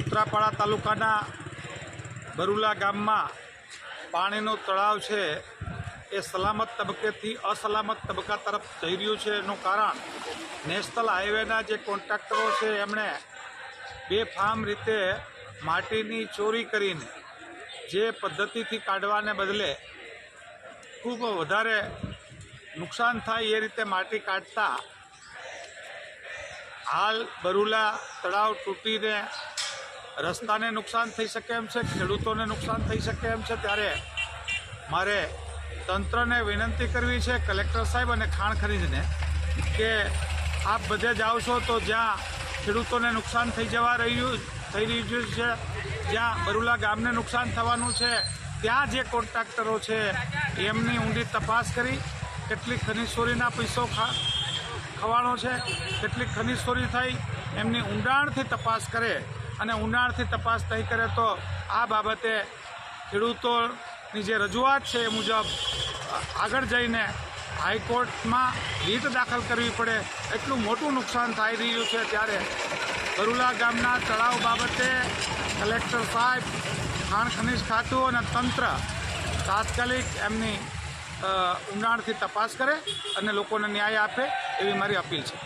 સુત્રાપાડા તાલુકાના બરુલા ગામમાં પાણીનો તળાવ છે. એ સલામત તબક્કેથી અસલામત તબક્કા તરફ જઈ રહ્યું છે. એનું કારણ નેશનલ હાઈવેના જે કોન્ટ્રાક્ટરો છે, એમણે બેફામ રીતે માટીની ચોરી કરીને જે પદ્ધતિથી કાઢવાને બદલે ખૂબ વધારે નુકસાન થાય એ રીતે માટી કાઢતા હાલ બરુલા તળાવ તૂટીને રસ્તાને નુકસાન થઈ શકે એમ છે, ખેડૂતોને નુકસાન થઈ શકે એમ છે, ત્યારે મારે તંત્રને વિનંતી કરવી છે, કલેક્ટર સાહેબ અને ખાણ ખરીદને, કે આપ બધે જાઓ છો તો જ્યાં ખેડૂતોને નુકસાન થઈ જવા રહ્યું, થઈ રહ્યું છે, જ્યાં બરુલા ગામને નુકસાન થવાનું છે, ત્યાં જે કોન્ટ્રાક્ટરો છે, એમની ઊંડી તપાસ કરી, કેટલી ખનીજ ચોરીના પૈસો ખા, ખવાણો છે, કેટલી ખનીજ ચોરી થઈ, એમની ઊંડાણથી તપાસ કરે અને ઉનાળથી તપાસ નહીં કરે તો આ બાબતે ખેડૂતોની જે રજૂઆત છે એ મુજબ આગળ જઈને હાઈકોર્ટમાં રીટ દાખલ કરવી પડે એટલું મોટું નુકસાન થઈ રહ્યું છે ત્યારે બરુલા ગામના તળાવ બાબતે કલેક્ટર સાહેબ ખાણ ખનીજ ખાતું અને તંત્ર તાત્કાલિક એમની ઉંડાણથી તપાસ કરે અને લોકોને ન્યાય આપે એવી મારી અપીલ છે.